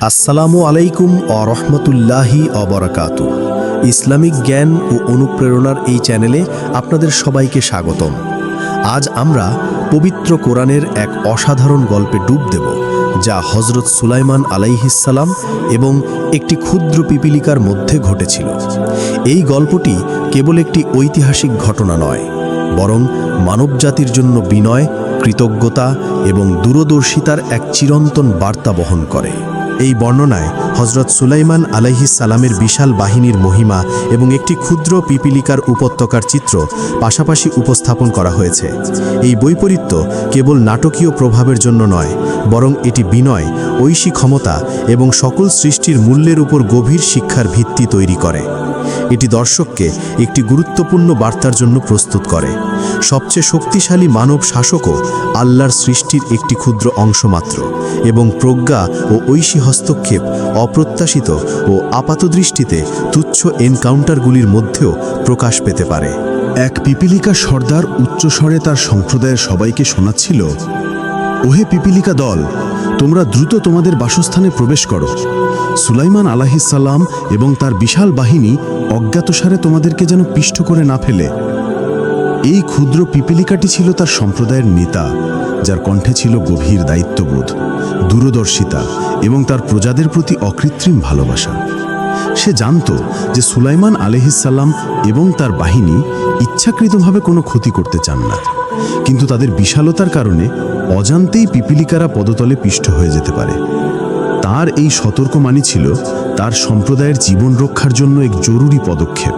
আসসালামু আলাইকুম ও রহমতুল্লাহি অবরাকাতু ইসলামিক জ্ঞান ও অনুপ্রেরণার এই চ্যানেলে আপনাদের সবাইকে স্বাগতম। আজ আমরা পবিত্র কোরআনের এক অসাধারণ গল্পে ডুব দেব, যা হজরত সুলাইমান আলাইহিসাল্লাম এবং একটি ক্ষুদ্র পিপিলিকার মধ্যে ঘটেছিল। এই গল্পটি কেবল একটি ঐতিহাসিক ঘটনা নয়, বরং মানবজাতির জন্য বিনয়, কৃতজ্ঞতা এবং দূরদর্শিতার এক চিরন্তন বার্তা বহন করে। এই বর্ণনায় হজরত সুলাইমান আলাইহিস সালামের বিশাল বাহিনীর মহিমা এবং একটি ক্ষুদ্র পিপিলিকার উপত্যকার চিত্র পাশাপাশি উপস্থাপন করা হয়েছে। এই বৈপরীত্য কেবল নাটকীয় প্রভাবের জন্য নয়, বরং এটি বিনয়, ঐশী ক্ষমতা এবং সকল সৃষ্টির মূল্যের উপর গভীর শিক্ষার ভিত্তি তৈরি করে। এটি দর্শককে একটি গুরুত্বপূর্ণ বার্তার জন্য প্রস্তুত করে। সবচেয়ে শক্তিশালী মানব শাসকও আল্লাহর সৃষ্টির একটি ক্ষুদ্র অংশ মাত্র এবং প্রজ্ঞা ও ঐশী হস্তক্ষেপ অপ্রত্যাশিত ও আপাতদৃষ্টিতে তুচ্ছ এনকাউন্টারগুলির মধ্যেও প্রকাশ পেতে পারে। এক পিপিলিকা সর্দার উচ্চস্বরে তার সম্প্রদায়ের সবাইকে শোনাচ্ছিল, ওহে পিপিলিকা দল তোমরা দ্রুত তোমাদের বাসস্থানে প্রবেশ করো। সুলাইমান আলাহিসাল্লাম এবং তার বিশাল বাহিনী অজ্ঞাতসারে তোমাদেরকে যেন পিষ্ট করে না ফেলে। এই ক্ষুদ্র পিপিলিকাটি ছিল তার সম্প্রদায়ের নেতা, যার কণ্ঠে ছিল গভীর দায়িত্ববোধ, দূরদর্শিতা এবং তার প্রজাদের প্রতি অকৃত্রিম ভালোবাসা। সে জানত যে সুলাইমান আলহিসাল্লাম এবং তার বাহিনী ইচ্ছাকৃতভাবে কোনো ক্ষতি করতে চান না। কিন্তু তাদের বিশালতার কারণে অজান্তেই পিপিলিকারা পদতলে পিষ্ট হয়ে যেতে পারে। তার এই সতর্কমানি ছিল তার সম্প্রদায়ের জীবন রক্ষার জন্য এক জরুরি পদক্ষেপ।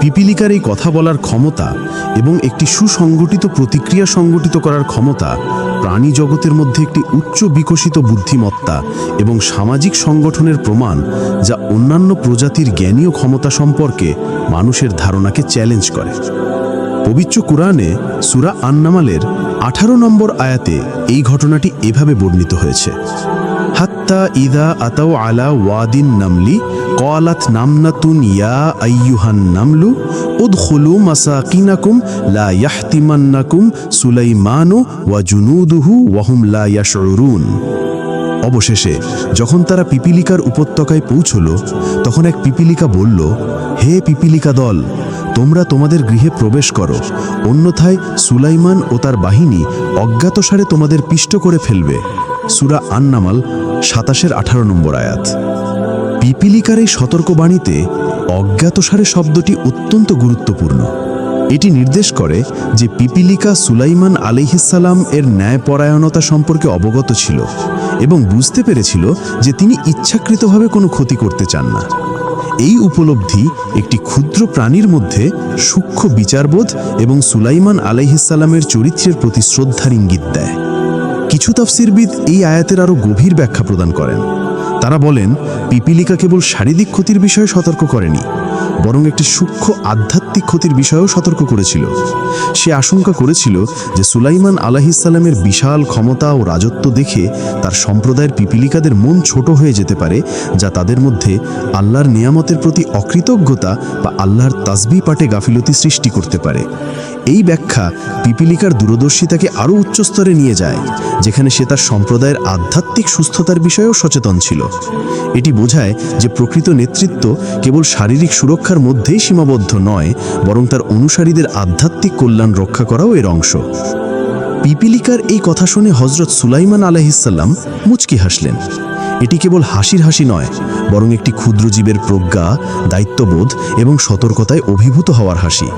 পিপিলিকার এই কথা বলার ক্ষমতা এবং একটি সুসংগঠিত প্রতিক্রিয়া সংগঠিত করার ক্ষমতা প্রাণী জগতের মধ্যে একটি উচ্চ বিকশিত বুদ্ধিমত্তা এবং সামাজিক সংগঠনের প্রমাণ যা অন্যান্য প্রজাতির জ্ঞানীয় ক্ষমতা সম্পর্কে মানুষের ধারণাকে চ্যালেঞ্জ করে। পবিত্র কুরআনে সুরা আন্নামালের আঠারো নম্বর আয়াতে এই ঘটনাটি এভাবে বর্ণিত হয়েছে। হাত্তা ইদা আতাও আলা ওয়াদিন নামলি কলাত নামনাতুন ইয়া আইয়ুহান নামলু, উদখুলু মাসাকিনাকুম, লা ইয়াহতিমান্নাকুম সুলাইমানু ওয়া জুনুদুহু ওয়াহুম লা ইয়াশউরুন। অবশেষে যখন তারা পিপিলিকার উপত্যকায় পৌঁছল, তখন এক পিপিলিকা বলল, হে পিপিলিকা দল তোমরা তোমাদের গৃহে প্রবেশ করো। অন্যথায় সুলাইমান ও তার বাহিনী অজ্ঞাতসারে তোমাদের পিষ্ট করে ফেলবে। সুরা আন্নামাল সাতাশের আঠারো নম্বর আয়াত। পিপিলিকার এই সতর্কবাণীতে অজ্ঞাতসারে শব্দটি অত্যন্ত গুরুত্বপূর্ণ। এটি নির্দেশ করে যে পিপিলিকা সুলাইমান আলিহিসাল্লাম এর ন্যায়পরায়ণতা সম্পর্কে অবগত ছিল এবং বুঝতে পেরেছিল যে তিনি ইচ্ছাকৃতভাবে কোনো ক্ষতি করতে চান না। এই উপলব্ধি একটি ক্ষুদ্র প্রাণীর মধ্যে সূক্ষ্ম বিচারবোধ এবং সুলাইমান আলাইহিসাল্লামের চরিত্রের প্রতি শ্রদ্ধার ইঙ্গিত দেয়। কিছু তাফসিরবিদ এই আয়াতের আরও গভীর ব্যাখ্যা প্রদান করেন। তারা বলেন, পিপিলিকা কেবল শারীরিক ক্ষতির বিষয়ে সতর্ক করেনি বরং একটি সূক্ষ্ম আধ্যাত্মিক ক্ষতির বিষয়েও সতর্ক করেছিল। সে আশঙ্কা করেছিল যে সুলাইমান আলাহিসাল্লামের বিশাল ক্ষমতা ও রাজত্ব দেখে তার সম্প্রদায়ের পিপিলিকাদের মন ছোট হয়ে যেতে পারে, যা তাদের মধ্যে আল্লাহর নিয়ামতের প্রতি অকৃতজ্ঞতা বা আল্লাহর তাসবি পাটে গাফিলতি সৃষ্টি করতে পারে। এই ব্যাখ্যা পিপিলিকার দূরদর্শিতাকে আরও উচ্চস্তরে নিয়ে যায়, যেখানে সে তার সম্প্রদায়ের আধ্যাত্মিক সুস্থতার বিষয়েও সচেতন ছিল। এটি বোঝায় যে প্রকৃত নেতৃত্ব কেবল শারীরিক সুরক্ষার মধ্যেই সীমাবদ্ধ নয়, বরং তার অনুসারীদের আধ্যাত্মিক কল্যাণ রক্ষা করাও এর অংশ। পিপিলিকার এই কথা শুনে হজরত সুলাইমান আলাহিসাল্লাম মুচকি হাসলেন। এটি কেবল হাসির হাসি নয়, বরং একটি ক্ষুদ্র জীবের প্রজ্ঞা, দায়িত্ববোধ এবং সতর্কতায় অভিভূত হওয়ার হাসি।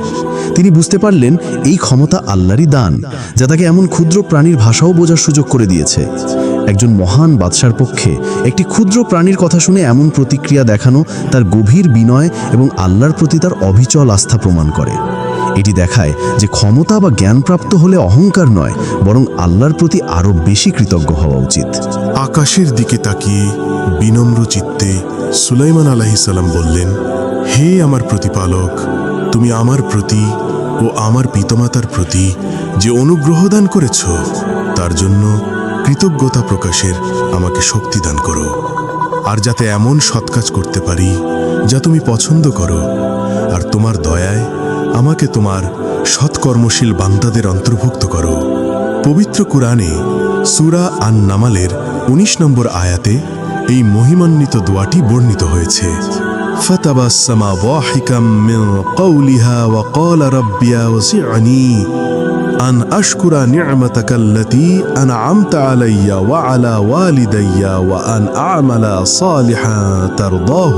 তিনি বুঝতে পারলেন এই ক্ষমতা আল্লাহরই দান, যা তাকে এমন ক্ষুদ্র প্রাণীর ভাষাও বোঝার সুযোগ করে দিয়েছে। একজন মহান বাদশার পক্ষে একটি ক্ষুদ্র প্রাণীর কথা শুনে এমন প্রতিক্রিয়া দেখানো তার গভীর বিনয় এবং আল্লাহর প্রতি তার অবিচল আস্থা প্রমাণ করে। এটি দেখায় যে ক্ষমতা বা জ্ঞানপ্রাপ্ত হলে অহংকার নয়, বরং আল্লাহর প্রতি আরও বেশি কৃতজ্ঞ হওয়া উচিত। আকাশের দিকে তাকিয়ে বিনম্র চিত্তে সুলাইমান আলাহিসাল্লাম বললেন, হে আমার প্রতিপালক, তুমি আমার প্রতি ও আমার পিতামাতার প্রতি যে অনুগ্রহ দান করেছ, তার জন্য কৃতজ্ঞতা প্রকাশের আমাকে শক্তি দান করো। আর যাতে এমন সৎ কাজ করতে পারি যা তুমি পছন্দ করো, আর তোমার দয়ায় আমাকে তোমার সৎকর্মশীল বান্দাদের অন্তর্ভুক্ত করো পবিত্র কুরআনে সুরা আন নামালের ১৯ নম্বর আয়াতে এই মহিমান্বিত দোয়াটি বর্ণিত হয়েছে فتبسم ضاحكا من قولها وقال ربي اوزعني أن أشكر نعمتك التي أنعمت علي وعلى والدي وأن أعمل صالحا ترضاه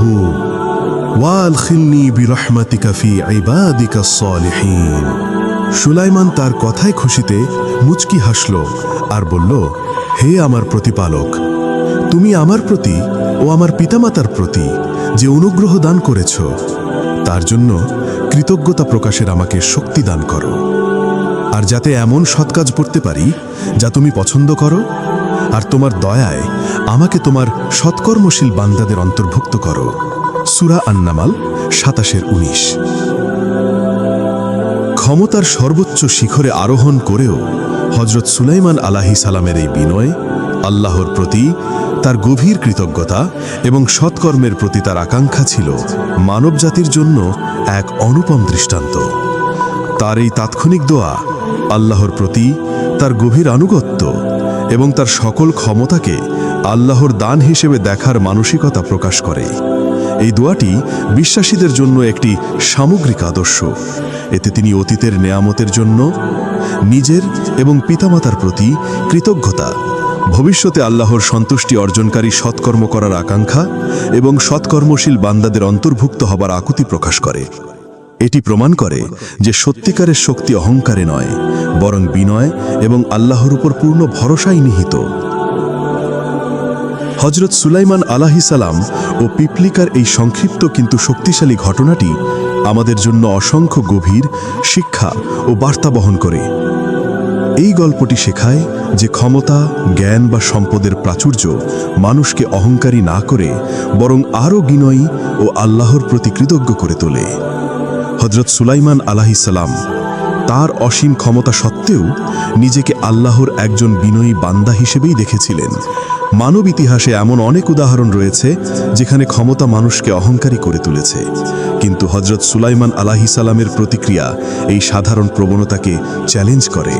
ওয়ালখিলনি বিরহমাতিকা ফি ইবাদিকা সলিহীন। সুলাইমান তার কথায় খুশিতে মুচকি হাসল আর বলল, হে আমার প্রতিপালক, তুমি আমার প্রতি ও আমার পিতামাতার প্রতি যে অনুগ্রহ দান করেছ, তার জন্য কৃতজ্ঞতা প্রকাশের আমাকে শক্তি দান করো। আর যাতে এমন সৎ কাজ করতে পারি যা তুমি পছন্দ করো, আর তোমার দয়ায় আমাকে তোমার সৎকর্মশীল বান্দাদের অন্তর্ভুক্ত করো। সুরা আন্নামাল সাতাশের উনিশ। ক্ষমতার সর্বোচ্চ শিখরে আরোহণ করেও হজরত সুলাইমান আলাহি সালামের এই বিনয় আল্লাহর প্রতি তার গভীর কৃতজ্ঞতা এবং সৎকর্মের প্রতি তার আকাঙ্ক্ষা ছিল মানবজাতির জন্য এক অনুপম দৃষ্টান্ত। তার এই তাৎক্ষণিক দোয়া আল্লাহর প্রতি তার গভীর আনুগত্য এবং তার সকল ক্ষমতাকে আল্লাহর দান হিসেবে দেখার মানসিকতা প্রকাশ করে। এই দোয়াটি বিশ্বাসীদের জন্য একটি সামগ্রিক আদর্শ। এতে তিনি অতীতের নেয়ামতের জন্য, নিজের এবং পিতামাতার প্রতি কৃতজ্ঞতা, ভবিষ্যতে আল্লাহর সন্তুষ্টি অর্জনকারী সৎকর্ম করার আকাঙ্ক্ষা এবং সৎকর্মশীল বান্দাদের অন্তর্ভুক্ত হবার আকুতি প্রকাশ করে। এটি প্রমাণ করে যে সত্যিকারের শক্তি অহংকারে নয়, বরং বিনয় এবং আল্লাহর উপর পূর্ণ ভরসাই নিহিত। হজরত সুলাইমান সালাম ও পিপলিকার এই সংক্ষিপ্ত কিন্তু শক্তিশালী ঘটনাটি আমাদের জন্য অসংখ্য গভীর শিক্ষা ও বার্তা বহন করে। এই গল্পটি শেখায় যে ক্ষমতা, জ্ঞান বা সম্পদের প্রাচুর্য মানুষকে অহংকারী না করে, বরং আরও বিনয়ী ও আল্লাহর প্রতি কৃতজ্ঞ করে তোলে। হজরত সুলাইমান আলাহিসাল্লাম তার অসীম ক্ষমতা সত্ত্বেও নিজেকে আল্লাহর একজন বিনয়ী বান্দা হিসেবেই দেখেছিলেন। মানব ইতিহাসে এমন অনেক উদাহরণ রয়েছে যেখানে ক্ষমতা মানুষকে অহংকারী করে তুলেছে। কিন্তু হজরত সুলাইমান আলাহি সালামের প্রতিক্রিয়া এই সাধারণ প্রবণতাকে চ্যালেঞ্জ করে।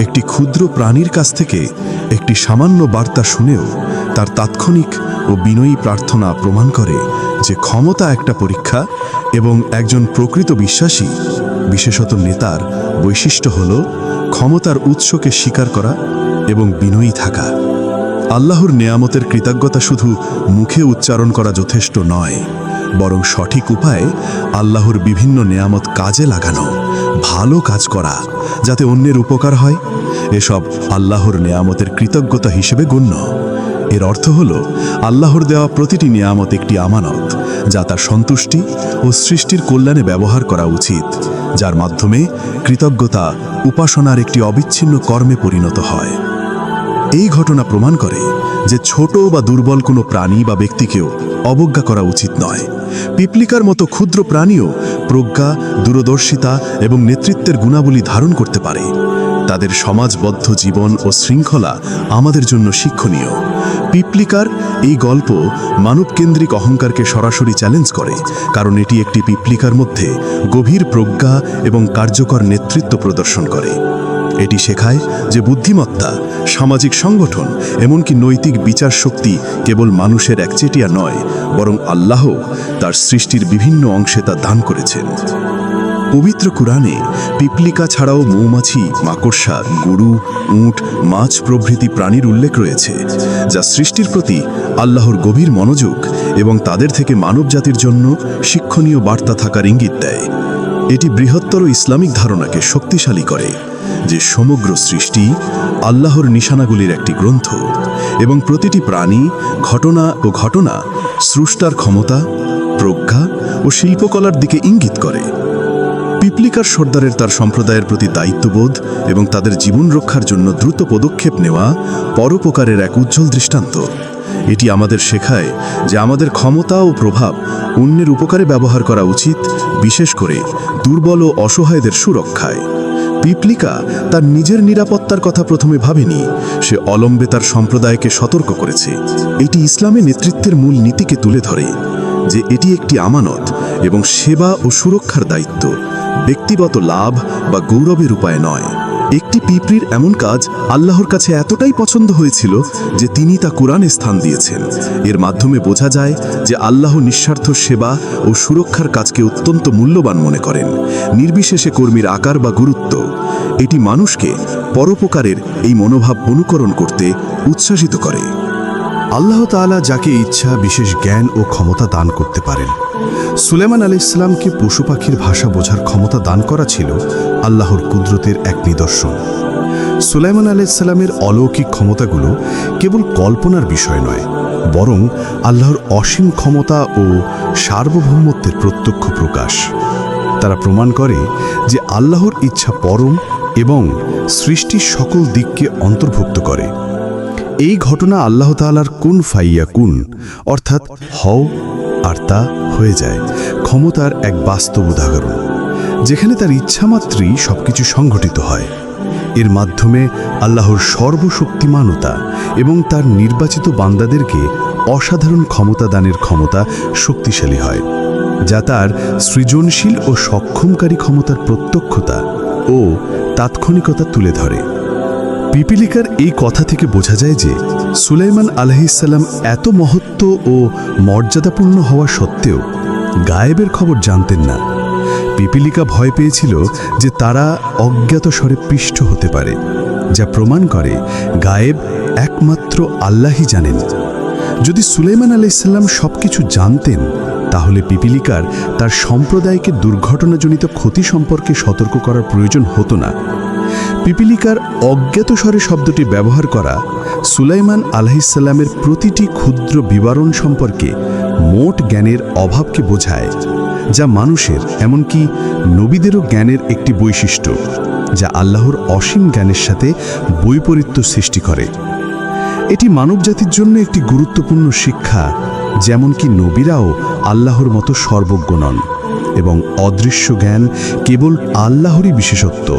একটি ক্ষুদ্র প্রাণীর কাছ থেকে একটি সামান্য বার্তা শুনেও তার তাৎক্ষণিক ও বিনয়ী প্রার্থনা প্রমাণ করে যে ক্ষমতা একটা পরীক্ষা এবং একজন প্রকৃত বিশ্বাসী, বিশেষত নেতার, বৈশিষ্ট্য হল ক্ষমতার উৎসকে স্বীকার করা এবং বিনয়ী থাকা। আল্লাহর নেয়ামতের কৃতজ্ঞতা শুধু মুখে উচ্চারণ করা যথেষ্ট নয়, বরং সঠিক উপায়ে আল্লাহর বিভিন্ন নেয়ামত কাজে লাগানো, ভালো কাজ করা, যাতে অন্যের উপকার হয়, এসব আল্লাহর নেয়ামতের কৃতজ্ঞতা হিসেবে গণ্য। এর অর্থ হল, আল্লাহর দেওয়া প্রতিটি নিয়ামত একটি আমানত, যা তার সন্তুষ্টি ও সৃষ্টির কল্যাণে ব্যবহার করা উচিত, যার মাধ্যমে কৃতজ্ঞতা উপাসনার একটি অবিচ্ছিন্ন কর্মে পরিণত হয়। এই ঘটনা প্রমাণ করে যে ছোট বা দুর্বল কোনো প্রাণী বা ব্যক্তিকেও অবজ্ঞা করা উচিত নয়। পিপলিকার মতো ক্ষুদ্র প্রাণীও প্রজ্ঞা, দূরদর্শিতা এবং নেতৃত্বের গুণাবলী ধারণ করতে পারে। তাদের সমাজবদ্ধ জীবন ও শৃঙ্খলা আমাদের জন্য শিক্ষণীয়। পিপলিকার এই গল্প মানবকেন্দ্রিক অহংকারকে সরাসরি চ্যালেঞ্জ করে, কারণ এটি একটি পিপলিকার মধ্যে গভীর প্রজ্ঞা এবং কার্যকর নেতৃত্ব প্রদর্শন করে। এটি শেখায় যে বুদ্ধিমত্তা, সামাজিক সংগঠন, এমনকি নৈতিক বিচার শক্তি কেবল মানুষের একচেটিয়া নয়, বরং আল্লাহ তার সৃষ্টির বিভিন্ন অংশে তা দান করেছেন। পবিত্র কুরআনে পিপলিকা ছাড়াও মৌমাছি, মাকড়সা, গরু, উট, মাছ প্রভৃতি প্রাণীর উল্লেখ রয়েছে, যা সৃষ্টির প্রতি আল্লাহর গভীর মনোযোগ এবং তাদের থেকে মানবজাতির জন্য শিক্ষণীয় বার্তা থাকার ইঙ্গিত দেয়। এটি বৃহত্তর ইসলামিক ধারণাকে শক্তিশালী করে। যে সমগ্র সৃষ্টি আল্লাহর নিশানাগুলির একটি গ্রন্থ এবং প্রতিটি প্রাণী, ঘটনা ও ঘটনা স্রষ্টার ক্ষমতা, প্রজ্ঞা ও শিল্পকলার দিকে ইঙ্গিত করে। পিপলিকার সর্দারের তার সম্প্রদায়ের প্রতি দায়িত্ববোধ এবং তাদের জীবন রক্ষার জন্য দ্রুত পদক্ষেপ নেওয়া পরোপকারের এক উজ্জ্বল দৃষ্টান্ত। এটি আমাদের শেখায় যে আমাদের ক্ষমতা ও প্রভাব অন্যের উপকারে ব্যবহার করা উচিত, বিশেষ করে দুর্বল ও অসহায়দের সুরক্ষায়। পিপলিকা তার নিজের নিরাপত্তার কথা প্রথমে ভাবেনি, সে অলম্বে তার সম্প্রদায়কে সতর্ক করেছে। এটি ইসলামে নেতৃত্বের মূল নীতিকে তুলে ধরে যে এটি একটি আমানত এবং সেবা ও সুরক্ষার দায়িত্ব, ব্যক্তিগত লাভ বা গৌরবের উপায় নয়। একটি পিঁপড়ির এমন কাজ আল্লাহর কাছে এতটাই পছন্দ হয়েছিল যে তিনি তা কোরআনে স্থান দিয়েছেন। এর মাধ্যমে বোঝা যায় যে আল্লাহ নিঃস্বার্থ সেবা ও সুরক্ষার কাজকে অত্যন্ত মূল্যবান মনে করেন। নির্বিশেষে কর্মীর আকার বা গুরুত্ব। এটি মানুষকে পরোপকারের এই মনোভাব অনুকরণ করতে উচ্ছ্বাসিত করে। আল্লাহ তাআলা যাকে ইচ্ছা, বিশেষ জ্ঞান ও ক্ষমতা দান করতে পারেন। সুলেমান আলী ইসলামকে পশু পাখির ভাষা বোঝার ক্ষমতা দান করা ছিল? আল্লাহর কুদরতের এক নিদর্শন। সুলাইমান আলাইসাল্লামের অলৌকিক ক্ষমতাগুলো কেবল কল্পনার বিষয় নয়, বরং আল্লাহর অসীম ক্ষমতা ও সার্বভৌমত্বের প্রত্যক্ষ প্রকাশ। তারা প্রমাণ করে যে আল্লাহর ইচ্ছা পরম এবং সৃষ্টির সকল দিককে অন্তর্ভুক্ত করে। এই ঘটনা আল্লাহ তাআলার কুন ফাইয়া কুন, অর্থাৎ হও আর তা হয়ে যায়, ক্ষমতার এক বাস্তব উদাহরণ, যেখানে তার ইচ্ছামাত্রই সবকিছু সংঘটিত হয়। এর মাধ্যমে আল্লাহর সর্বশক্তিমানতা এবং তার নির্বাচিত বান্দাদেরকে অসাধারণ ক্ষমতা দানের ক্ষমতা শক্তিশালী হয়, যা তার সৃজনশীল ও সক্ষমকারী ক্ষমতার প্রত্যক্ষতা ও তাৎক্ষণিকতা তুলে ধরে। পিপিলিকার এই কথা থেকে বোঝা যায় যে সুলাইমান আলহিসাল্লাম এত মহত্ব ও মর্যাদাপূর্ণ হওয়া সত্ত্বেও গায়েবের খবর জানতেন না। পিপিলিকা ভয় পেয়েছিল যে তারা অজ্ঞাত স্বরে পৃষ্ঠ হতে পারে, যা প্রমাণ করে গায়েব একমাত্র আল্লাহই জানেন। যদি সুলাইমান আলাইসাল্লাম সব কিছু জানতেন, তাহলে পিপিলিকার তার সম্প্রদায়কে দুর্ঘটনাজনিত ক্ষতি সম্পর্কে সতর্ক করার প্রয়োজন হতো না। পিপিলিকার অজ্ঞাত স্বরে শব্দটি ব্যবহার করা সুলাইমান আলহিসাল্লামের প্রতিটি ক্ষুদ্র বিবরণ সম্পর্কে মোট জ্ঞানের অভাবকে বোঝায়, যা মানুষের, এমনকি নবীদেরও জ্ঞানের একটি বৈশিষ্ট্য, যা আল্লাহর অসীম জ্ঞানের সাথে বৈপরীত্য সৃষ্টি করে। এটি মানবজাতির জন্য একটি গুরুত্বপূর্ণ শিক্ষা যেমন কি নবীরাও আল্লাহর মতো সর্বজ্ঞ নন, এবং অদৃশ্য জ্ঞান কেবল আল্লাহরই বিশেষত্ব।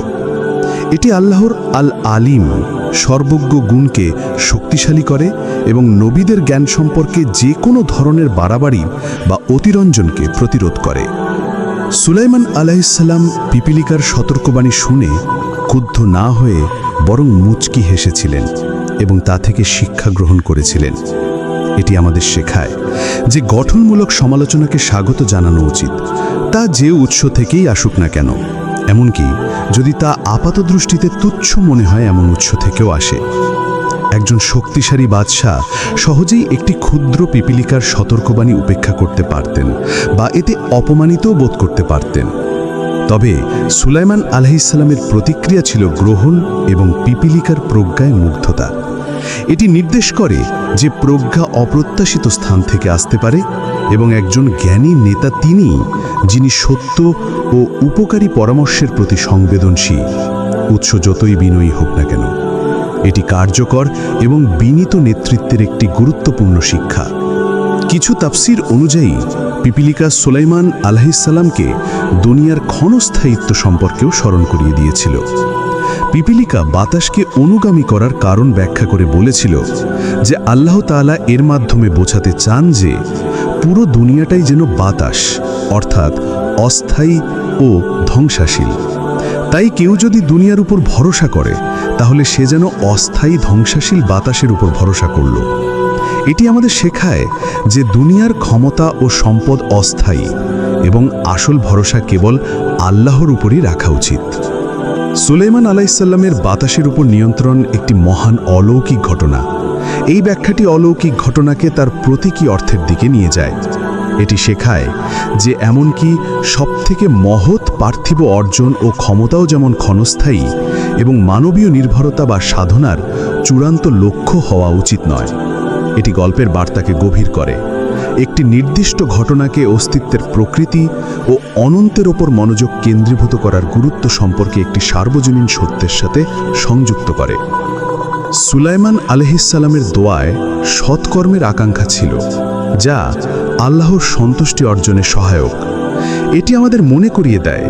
এটি আল্লাহর আল আলিম সর্বজ্ঞ গুণকে শক্তিশালী করে এবং নবীদের জ্ঞান সম্পর্কে যে কোনো ধরনের বাড়াবাড়ি বা অতিরঞ্জনকে প্রতিরোধ করে। সুলাইমান আলাইসাল্লাম পিপিলিকার সতর্কবাণী শুনে ক্ষুব্ধ না হয়ে বরং মুচকি হেসেছিলেন এবং তা থেকে শিক্ষা গ্রহণ করেছিলেন। এটি আমাদের শেখায় যে গঠনমূলক সমালোচনাকে স্বাগত জানানো উচিত। তা যে উৎস থেকেই আসুক না কেন। এমনকি যদি তা আপাতদৃষ্টিতে তুচ্ছ মনে হয় এমন উৎস থেকেও আসে। একজন শক্তিশালী বাদশাহ সহজেই একটি ক্ষুদ্র পিপিলিকার সতর্কবাণী উপেক্ষা করতে পারতেন বা এতে অপমানিতও বোধ করতে পারতেন। তবে সুলাইমান আলহিসাল্লামের প্রতিক্রিয়া ছিল গ্রহণ এবং পিপিলিকার প্রজ্ঞায় মুগ্ধতা। এটি নির্দেশ করে যে প্রজ্ঞা অপ্রত্যাশিত স্থান থেকে আসতে পারে এবং একজন জ্ঞানী নেতা তিনি, যিনি সত্য ও উপকারী পরামর্শের প্রতি সংবেদনশীল। উৎস যতই বিনয়ী হোক না কেন, এটি কার্যকর এবং বিনীত নেতৃত্বের একটি গুরুত্বপূর্ণ শিক্ষা। কিছু তাফসির অনুযায়ী, পিপিলিকা সুলাইমান আলহিসাল্লামকে দুনিয়ার ক্ষণস্থায়িত্ব সম্পর্কেও স্মরণ করিয়ে দিয়েছিল। পিপিলিকা বাতাসকে অনুগামী করার কারণ ব্যাখ্যা করে বলেছিল যে আল্লাহ তাআলা এর মাধ্যমে বোঝাতে চান যে পুরো দুনিয়াটাই যেন বাতাস, অর্থাৎ অস্থায়ী ও ধ্বংসাশীল। তাই কেউ যদি দুনিয়ার উপর ভরসা করে, তাহলে সে যেন অস্থায়ী ধ্বংসাশীল বাতাসের উপর ভরসা করল। এটি আমাদের শেখায় যে দুনিয়ার ক্ষমতা ও সম্পদ অস্থায়ী এবং আসল ভরসা কেবল আল্লাহর উপরই রাখা উচিত। সুলেমান আলাইসাল্লামের বাতাসের উপর নিয়ন্ত্রণ একটি মহান অলৌকিক ঘটনা। এই ব্যাখ্যাটি অলৌকিক ঘটনাকে তার প্রতীকী অর্থের দিকে নিয়ে যায়। এটি শেখায় যে এমনকি সবথেকে মহৎ পার্থিব অর্জন ও ক্ষমতাও যেমন ক্ষণস্থায়ী এবং মানবীয় নির্ভরতা বা সাধনার চূড়ান্ত লক্ষ্য হওয়া উচিত নয়। এটি গল্পের বার্তাকে গভীর করে। একটি নির্দিষ্ট ঘটনাকে অস্তিত্বের প্রকৃতি ও অনন্তের ওপর মনোযোগ কেন্দ্রীভূত করার গুরুত্ব সম্পর্কে একটি সার্বজনীন সত্যের সাথে সংযুক্ত করে। সুলাইমান আলহিসাল্লামের দোয়ায় সৎকর্মের আকাঙ্ক্ষা ছিল, যা আল্লাহর সন্তুষ্টি অর্জনে সহায়ক। এটি আমাদের মনে করিয়ে দেয়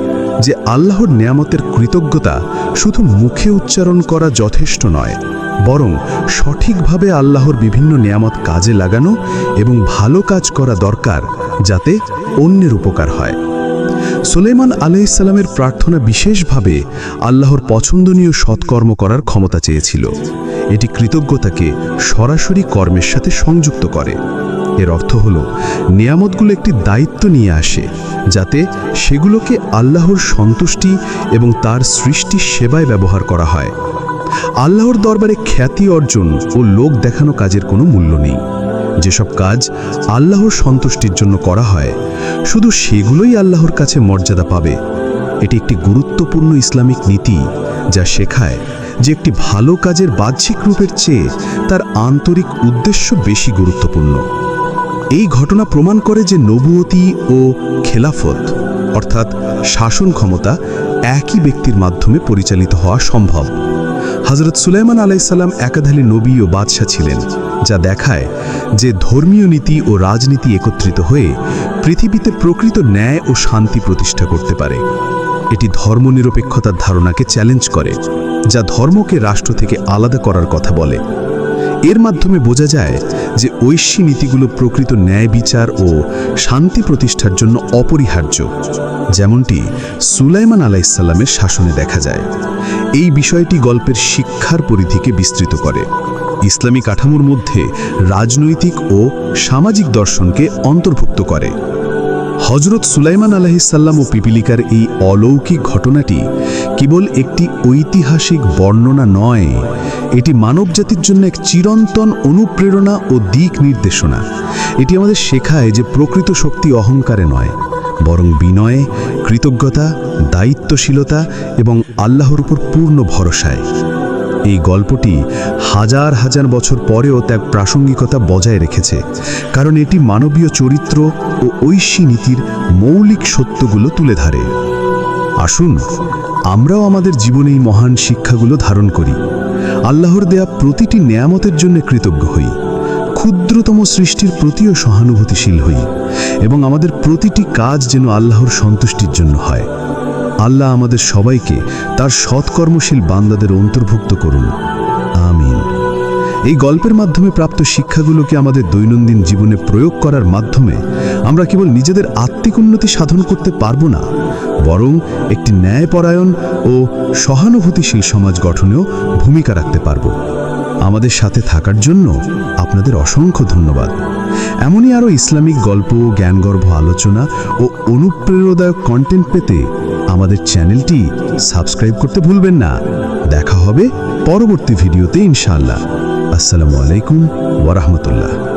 যে আল্লাহর নিয়ামতের কৃতজ্ঞতা শুধু মুখে উচ্চারণ করা যথেষ্ট নয়, বরং সঠিকভাবে আল্লাহর বিভিন্ন নিয়ামত কাজে লাগানো এবং ভালো কাজ করা দরকার যাতে অন্যের উপকার হয়। সুলেমান আলাইসাল্লামের প্রার্থনা বিশেষভাবে আল্লাহর পছন্দনীয় সৎকর্ম করার ক্ষমতা চেয়েছিল। এটি কৃতজ্ঞতাকে সরাসরি কর্মের সাথে সংযুক্ত করে। এর অর্থ হল, নিয়ামতগুলো একটি দায়িত্ব নিয়ে আসে, যাতে সেগুলোকে আল্লাহর সন্তুষ্টি এবং তার সৃষ্টির সেবায় ব্যবহার করা হয়। আল্লাহর দরবারে খ্যাতি অর্জন ও লোক দেখানো কাজের কোনো মূল্য নেই। যেসব কাজ আল্লাহর সন্তুষ্টির জন্য করা হয়, শুধু সেগুলোই আল্লাহর কাছে মর্যাদা পাবে। এটি একটি গুরুত্বপূর্ণ ইসলামিক নীতি, যা শেখায় যে একটি ভালো কাজের বাহ্যিক রূপের চেয়ে তার আন্তরিক উদ্দেশ্য বেশি গুরুত্বপূর্ণ। এই ঘটনা প্রমাণ করে যে নবুয়তি ও খেলাফত, অর্থাৎ শাসন ক্ষমতা, একই ব্যক্তির মাধ্যমে পরিচালিত হওয়া সম্ভব। হজরত সুলাইমান আলাইসাল্লাম একাধালী নবী ও বাদশাহ ছিলেন, যা দেখায় যে ধর্মীয় নীতি ও রাজনীতি একত্রিত হয়ে পৃথিবীতে প্রকৃত ন্যায় ও শান্তি প্রতিষ্ঠা করতে পারে। এটি ধর্মনিরপেক্ষতার ধারণাকে চ্যালেঞ্জ করে। যা ধর্মকে রাষ্ট্র থেকে আলাদা করার কথা বলে। এর মাধ্যমে বোঝা যায় যে ঐশী নীতিগুলো প্রকৃত ন্যায় বিচার ও শান্তি প্রতিষ্ঠার জন্য অপরিহার্য। যেমনটি সুলাইমান আলাইসাল্লামের শাসনে দেখা যায়। এই বিষয়টি গল্পের শিক্ষার পরিধিকে বিস্তৃত করে। ইসলামী কাঠামোর মধ্যে রাজনৈতিক ও সামাজিক দর্শনকে অন্তর্ভুক্ত করে। হজরত সুলাইমান আলাহিসাল্লাম ও পিপিলিকার এই অলৌকিক ঘটনাটি কেবল একটি ঐতিহাসিক বর্ণনা নয়, এটি মানবজাতির জন্য এক চিরন্তন অনুপ্রেরণা ও দিক নির্দেশনা। এটি আমাদের শেখায় যে প্রকৃত শক্তি অহংকারে নয়, বরং বিনয়ে, কৃতজ্ঞতা, দায়িত্বশীলতা এবং আল্লাহর উপর পূর্ণ ভরসায়। এই গল্পটি হাজার হাজার বছর পরেও তার প্রাসঙ্গিকতা বজায় রেখেছে, কারণ এটি মানবীয় চরিত্র ও ঐশী নীতির মৌলিক সত্যগুলো তুলে ধরে। আসুন আমরাও আমাদের জীবনে এই মহান শিক্ষাগুলো ধারণ করি। আল্লাহর দেয়া প্রতিটি নেয়ামতের জন্য কৃতজ্ঞ হই। ক্ষুদ্রতম সৃষ্টির প্রতিও সহানুভূতিশীল হই এবং আমাদের প্রতিটি কাজ যেন আল্লাহর সন্তুষ্টির জন্য হয়। আল্লাহ আমাদের সবাইকে তার সৎকর্মশীল বান্দাদের অন্তর্ভুক্ত করুন। আমিন। এই গল্পের মাধ্যমে প্রাপ্ত শিক্ষাগুলোকে আমাদের দৈনন্দিন জীবনে প্রয়োগ করার মাধ্যমে আমরা কেবল নিজেদের আত্মিক উন্নতি সাধন করতে পারব না বরং একটি ন্যায়পরায়ণ ও সহানুভূতিশীল সমাজ গঠনেও ভূমিকা রাখতে পারব। আমাদের সাথে থাকার জন্য আপনাদের অসংখ্য ধন্যবাদ। এমনই আরও ইসলামিক গল্প, জ্ঞানগর্ভ আলোচনা ও অনুপ্রেরণাদায়ক কন্টেন্ট পেতে আমাদের চ্যানেলটি সাবস্ক্রাইব করতে ভুলবেন না। দেখা হবে পরবর্তী ভিডিওতে ইনশাআল্লাহ। আসসালামু আলাইকুম ওরহমতুল্লাহ